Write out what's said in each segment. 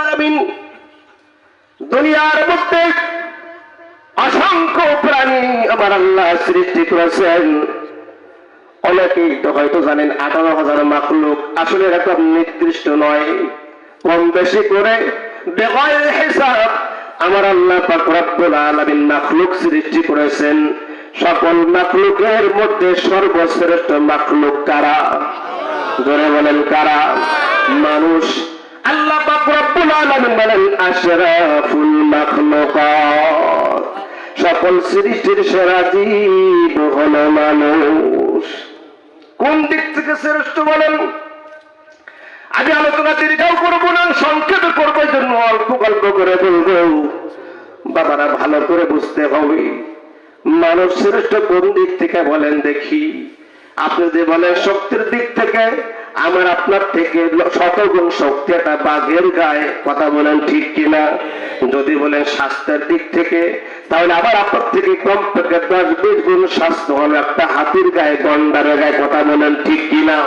আলামিন। দুনিয়ার মধ্যে অসংখ্য প্রাণী আমার আল্লাহ সৃষ্টি করেছেন। অনেকেই তো হয়তো জানেন, আঠারো হাজার মাকলুক আসলে এরকম নির্দিষ্ট নয়। কম বেশি করে বেগয়ের হিসাব আমার আল্লাহ পাক রব্বুল আলামিন মাখলুক সৃষ্টি করেছেন। সকল মাখলুকের মধ্যে সর্বশ্রেষ্ঠ মাখলুক কারা? ধরে বলেন কারা? মানুষ আলামিন বলেন, আশরাফুল মাখলুকাত। সকল সৃষ্টির সেরা জীব হলো মানুষ। কোন দিক থেকে শ্রেষ্ঠ বলেন? আমি আলোচনা দীর্ঘাও করব না, সংক্ষেপে করব জন্য অল্প গল্প করে বলব। বাবারা, ভালো করে বুঝতে হবে। মানুষ শ্রেষ্ঠ কোন দিক থেকে বলেন দেখি। আপনি যে বলেন শক্তির দিক থেকে আমার আপনার থেকে শতগুণ শক্তি একটা বাঘের গায়ে কথা বলেন ঠিক কিনা? যদি বলেন স্বাস্থ্যের দিক থেকে, তাহলে আবার আপনার থেকে কম থেকে দশ বিশ গুণ স্বাস্থ্য হবে। একটা হাতির গায়ে, গন্ডারের গায়ে কথা বলেন ঠিক কিনা?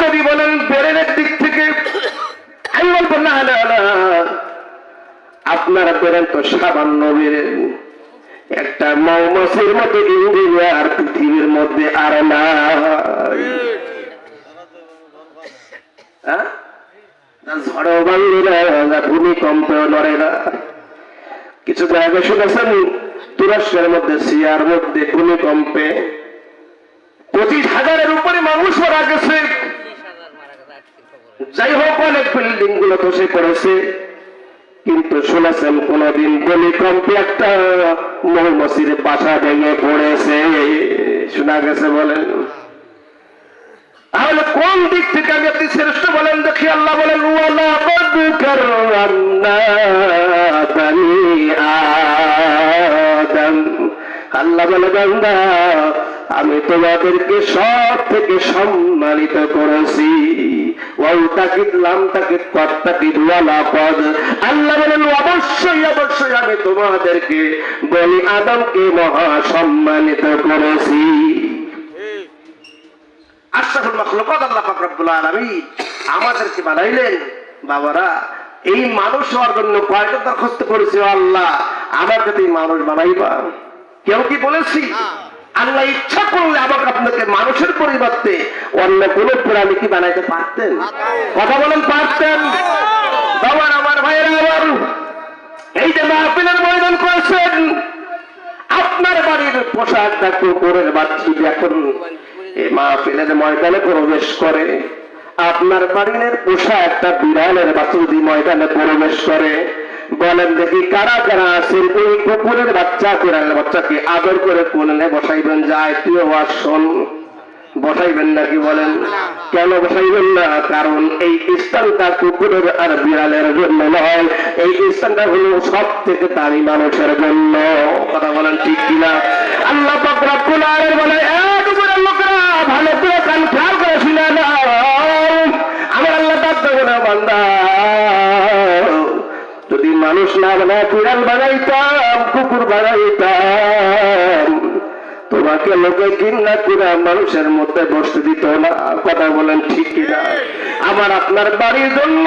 যদি বলেন বেরেনের দিক থেকে, আমি বলব না আপনারা বেরেন তো সামান্য বেরেন। একটা মৌমাছির মতো আর পৃথিবীর মধ্যে আর না ঝড়ও ভাঙবে না ভূমিকম্পেও নড়ে না। কিছু জায়গায় শুনেছেন, তুরস্কের মধ্যে সিয়ার মধ্যে ভূমিকম্পে পঁচিশ হাজারের উপরে মানুষ মারা গেছে। যাই হোক, অনেক বিল্ডিংগুলো ধসে পড়েছে কিন্তু শুনেছেন, কোনদিন ভূমিকম্পে একটা মৌমাছির বাসা ভেঙে পড়েছে। শোনা গেছে বলেন। তাহলে কোন দিক থেকে আপনি শ্রেষ্ঠ বলেন? দেখি আল্লাহ বলেন আল্লাহ বলে, বান্দা, আমি তোমাদেরকে সব থেকে সম্মানিত করেছি। আল্লাহ বলেন, অবশ্যই অবশ্যই আমি তোমাদেরকে বলি আদমকে মহা সম্মানিত করেছি। আশরাফুল মাখলুকাত আল্লাহ পাক রব্বুল আলামিন আমাদেরকে বানাইলেন? বাবারা এই মানুষ হওয়ার জন্য কয়টা দরখাস্ত করেছে আল্লাহ? আমাকে তুমি মানুষ বানাইবা। কেউ কি বলেছি? আল্লাহ ইচ্ছা করলে আমাকে আপনাকে মানুষের পরিবর্তে অন্য কোন প্রাণী কি বানাইতে পারতেন? কথা বলেন পারতেন। বাবার আমার ভাইয়েরা আমার এই যে মাহফিলের ময়দান করেছেন আপনার বাড়ির পোশাকটা কুকুরের বাচ্চি এখন এই মাহফিলের ময়দানে প্রবেশ করে, আপনার বাড়ির পোশাক একটা বিড়ালের বাচ্চা যদি ময়দানে প্রবেশ করে, বলেন দেখি কারা কারা আছেন? ওই কুকুরের বাচ্চা বাচ্চাকে আদর করে কোলে বসাইবেন যায় তুইও আসন বসাইবেন নাকি বলেন? কেন বসাইবেন না? কারণ এই স্থানটা কুকুরের আর বিড়ালের জন্য নয়। এই স্থানটা হলো সব থেকে দামি মানুষের জন্য। কথা বলেন ঠিক কিনা? আল্লাহ বলে ভালো করে কান খেয়াল করে শুনে আমার আল্লাহ তার দেবো না বান্দা। যদি মানুষ না বানায় বিড়াল বানাইতাম, কুকুর বাড়াইতাম তোমাকে লোকে কিনা কিনা মানুষের মধ্যে বসতে দিত না। কথা বলেন ঠিক কিনা? আমার আপনার বাড়ির জন্য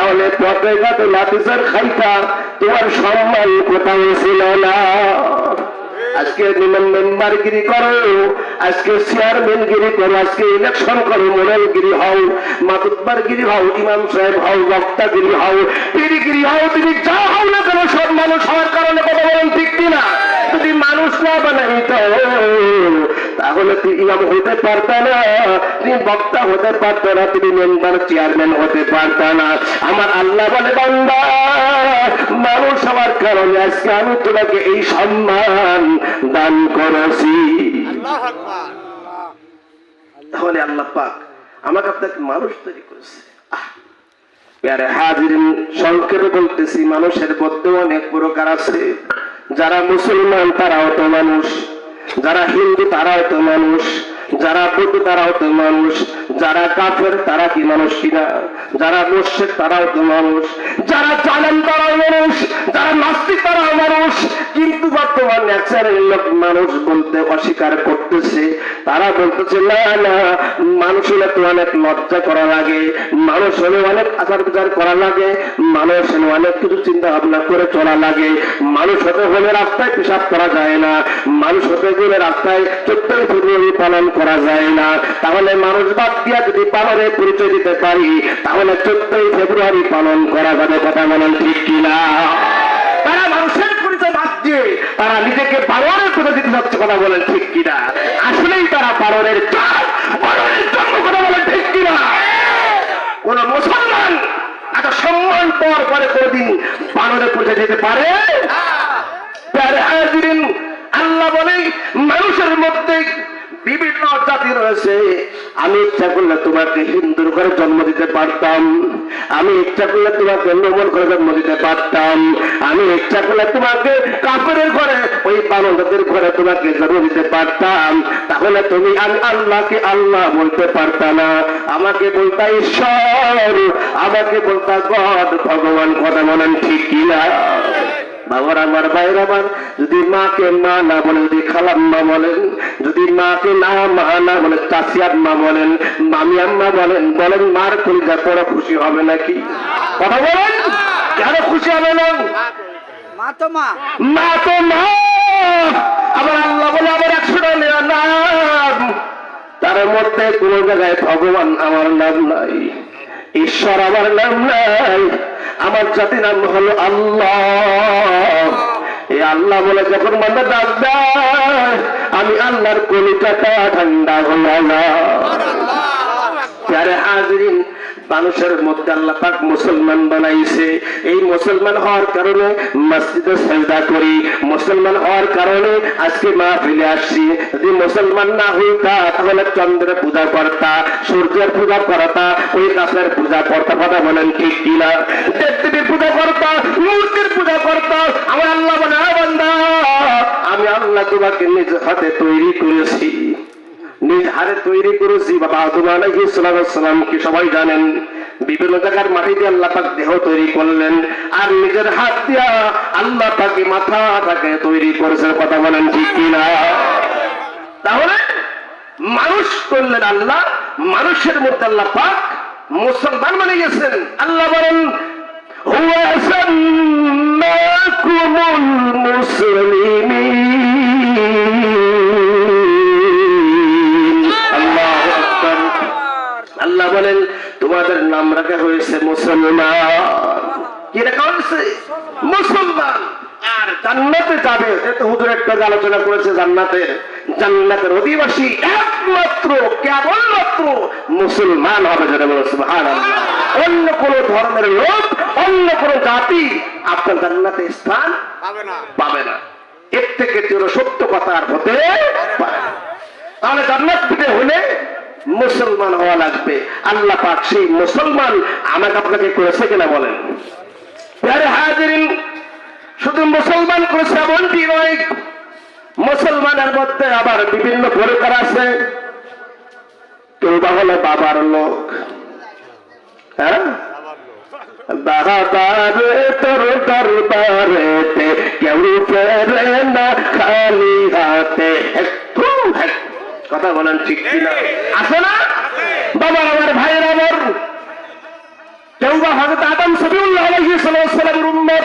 তাহলে পথে ঘাটে লাঠিসার খাইতা, তোমার সম্মান কোথাও ছিল না। আজকে মেম্বারগিরি করো, আজকে চেয়ারম্যানগিরি করো, আজকে ইলেকশন করো মোড়লগিরি হও মাতুব্বারগিরি হও, ইমাম সাহেব হও বক্তাগিরি হও পিরিগিরি হও, তুমি যা হও না কেন, সব মানুষ হওয়ার কারণে কথা বলেন ঠিক কিনা? যদি মানুষ না বানাইত তাহলে তুই ইমাম হতে পারত না তুমি বক্তা হতে পারত না তুমি মেম্বার চেয়ারম্যান হতে পারত না। আমার আল্লাহ বলে বান্দা মানুষ হওয়ার কারণে আজকে আমি তোমাকে এই সম্মান দান করেছি। তাহলে আল্লাহ পাক আমাকে আপনাকে মানুষ তৈরি করেছে। আহ, হাজিরিন সংক্ষেপে বলতেছি মানুষের মধ্যে অনেক প্রকার আছে। যারা মুসলমান তারাও তো মানুষ, যারা হিন্দু তারাও তো মানুষ, যারা বৌদ্ধ তারাও তো মানুষ যারা কাফের, তারা কি মানুষ কিনা? যারা মোর্শেদ তারাও তো মানুষ? যারা জানেন তারাও মানুষ। যারা নাস্তিক, তারাও মানুষ। কিন্তু বর্তমান ন্যাচারাল লোক মানুষ বলতে অস্বীকার করতেছে। তারা বলতেছে, না না, মানুষ হলে তো অনেক লজ্জা করা লাগে। মানুষ হলে অনেক আচার বিচার করা লাগে। মানুষ হলে অনেক কিছু চিন্তা ভাবনা করে চলা লাগে। মানুষ হতে হলে রাস্তায় পেশাব করা যায় না। মানুষ হতে গেলে রাস্তায় চোদ্দই ফেব্রুয়ারি পালন করা যায় না। তাহলে মানুষ বাদ দিয়া যদি পালনের পরিচয় দিতে পারি তাহলে চোদ্দই ফেব্রুয়ারি পালন করা যাবে কথা বলেন ঠিক কিনা? তারা মানুষের পরিচয় বাদ দিয়ে তারা নিজেকে বারোয়ারের করে দিতে যাচ্ছে কথা বলেন ঠিক কিনা? আসলেই তারা বারোয়ারের জন্ম কথা বলেন ঠিক কিনা? কোন মুসলমান এত সম্মান পাওয়ার পরে কোনদিন বানরের পরিচয় দিতে পারে? আল্লাহ বলে মানুষের মধ্যে জাতি রয়েছে আমি ইচ্ছা করলে তোমাকে হিন্দুর ঘরে জন্ম দিতে পারতাম। আমি ইচ্ছা করলে তোমাকে নোমল ঘরে জন্ম দিতে পারতাম। আমি ইচ্ছা করলে তোমাকে কাপড়ের ঘরে, ওই বানরদের ঘরে তোমাকে জন্ম দিতে পারতাম। তাহলে তুমি আমি আল্লাহকে আল্লাহ বলতে পারতা না। আমাকে বলতা ঈশ্বর, আমাকে বলতা গড, ভগবান কথা বলেন ঠিক কিনা? বাবার আমার ভাইয়ের আমার যদি মাকে মা না বলে যদি খালাম মা বলেন যদি মাকে না মা না বলে চাষিয়ার মা বলেন মামি আম্মা বলেন বলেন মার কলিজা পড়া খুশি হবে নাকি? কথা বলেন কেন খুশি হবে না? মা তো মা। মা তো মা। আবার আল্লাহ বলে আবার একশোটা নেওয়া নাম। তার মধ্যে কোন জায়গায় ভগবান আমার নাম নাই ঈশ্বর আমার নাম নাই। আমার জাতি নাম হলো আল্লাহ। এই আল্লাহ বলে যখন মনে ডাক দেয় আমি আল্লাহর কলিকাটা ঠান্ডা হল না হাজরিন মানুষের মধ্যে আল্লাহ পাক মুসলমান বানাইছে। এই মুসলমান হওয়ার কারণে মসজিদে সেজদা করি, মুসলমান হওয়ার কারণে আজকে মা ফেলে আসছি। যদি মুসলমান না হইতা তাহলে চন্দ্রের পূজা করতা, সূর্যের পূজা করতা, ওই গাছের পূজা করতা কথা বলেন ঠিক কিনা? দেবদেবীর পূজা করতা, মূর্তির পূজা করতা, আমার আল্লাহ বলে বান্দা, আমি আল্লাহ তোমাকে নিজ হাতে তৈরি করেছি। নিজ হারে তৈরি করেছি বাবা আদম আলাইহিস সালাম সবাই জানেন? বিভিন্ন জায়গার মাটি দিয়ে আল্লাহ পাক দেহ তৈরি করলেন আর নিজের হাত দিয়া আল্লাহ পাকে মাথাটাকে তৈরি করেছেন, কথা বলেন ঠিক কিনা? তাহলে মানুষ করলেন আল্লাহ, মানুষের মধ্যে আল্লাহ পাক মুসলমান মানে গেছেন। আল্লাহ বলেন, হুয়া জান্নাতে যাবে। যেহেতু হুজুর একটা আলোচনা করেছে জান্নাতের জান্নাতের অধিবাসী একমাত্র কেবলমাত্র মুসলমান হবে যেটা বলে সুবহানাল্লাহ। অন্য কোন ধর্মের লোক অন্য কোন জাতি আপনার জান্নাতে স্থান পাবে না। পাবে না। এর থেকে চির সত্য কথা আর হতে পারে তাহলে জান্নাত পেতে হলে মুসলমান হওয়া লাগবে। আল্লাহ পাক সেই মুসলমান আমাকে আপনাকে করেছে কিনা বলেন। হাজিরিন শুধু মুসলমান করেছে এমনটি নয়, মুসলমানের মধ্যে আবার বিভিন্ন প্রকার আছে। কেউ বা হলো বাবার লোক হ্যাঁ? বাবারে তোর খালি কথা বলেন ঠিক আছে না? বাবার আমার ভাইয়ের আমার কেউ আদম সবিউল্লাহ আলাইহি সালামের উম্মত।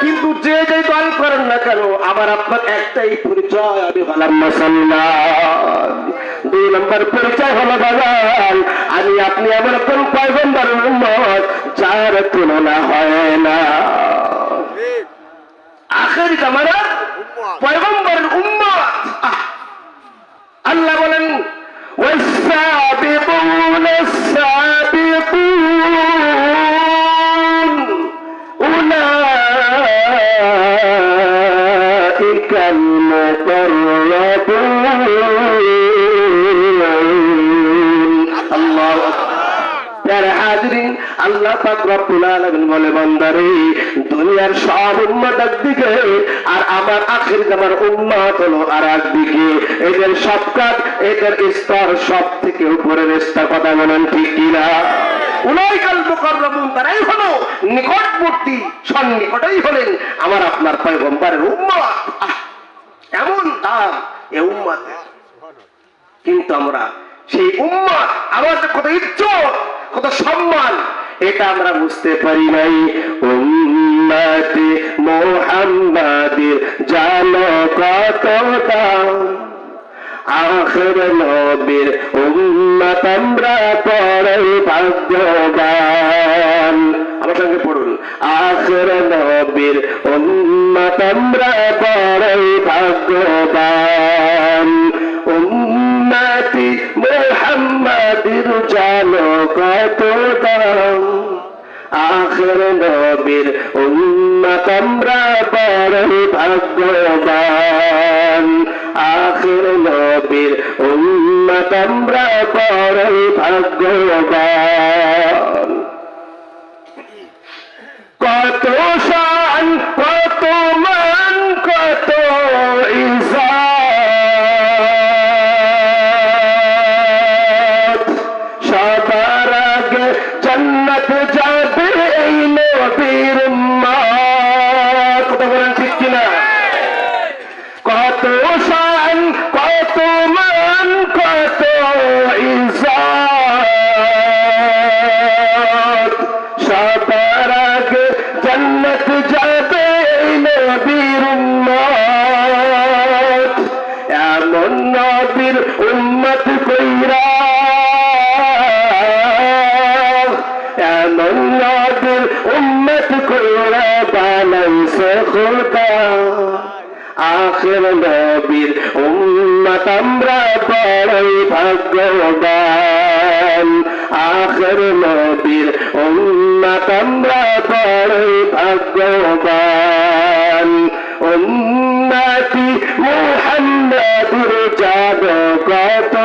কিন্তু যে যে দল করেন না কেন আমার আপনার একটাই পরিচয় আমি হলাম মুসলমান দুই নম্বর পরিচয় হলো বাগান আমি আপনি আমার কোন পয়গম্বর উম্মত যার তুলনা হয় না ঠিক আখের জামানা উম্মত পয়গম্বরের উম্মত আহ! আল্লাহ বলেন والسابقون السابقون আল্লাহ বলে, বান্দারে, দুনিয়ার সব উম্মত একদিকে আর আমার আখির জামার উম্মত হলো আর একদিকে এদের সব কাজ এদের স্তর সব থেকে উপরের স্তর কথা বলেন ঠিক কিনা? এমন কিন্তু আমরা সেই উম্মত, আমাদের কত ইজ্জত, কত সম্মান এটা আমরা বুঝতে পারি নাই। উম্মতে মোহাম্মদের জানো কত দাম আখের নবীর উম্মত আমরা পরে ভাগ্যবান। ভাগ্যবান। উম্মতি মোহাম্মদের জানো আখের নবীর উম্মত আমরা বড় ভাগ্যবান। আখের নবীর উম্মত আমরা বড় ভাগ্যবান। উম্মত কইরা বানাইছে খোদা আখের নবীর উম্মত আমরা বড়ই ভাগ্যবান। আখের নবীর উম্মত আমরা বড়ই ভাগ্যবান। উম্মতি মুহাম্মদুর জাগ কত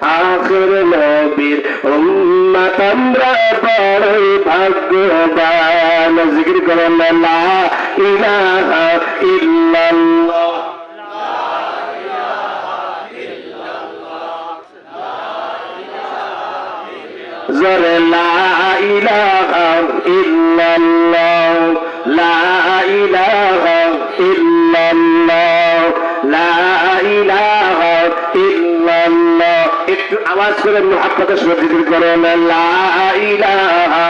আখের নবীর উম্মত আমরা বড়ই ভাগ্যবান। জিকির করেন লা ইলাহা ইল্লাল্লাহ। একটু আওয়াজ করে মহাপ্পতের সঙ্গে জিকির করেন, লা ইলাহা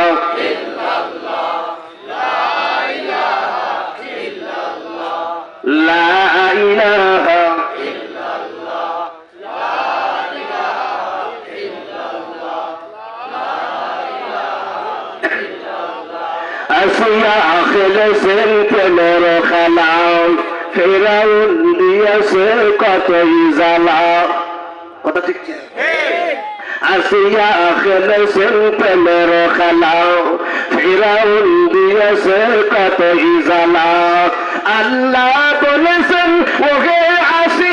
লা ইলাহা আসিয়া আখলেছেন প্রেমের খেলাও, ফেরাউন দিয়েছে কতই জ্বালা কথা ঠিক কি? আসিয়া আখলেছেন প্রেমের খেলাও, ফিরাউন দিয়েছে কত ইজালা আল্লাহ বলেছেন, ওহে আসি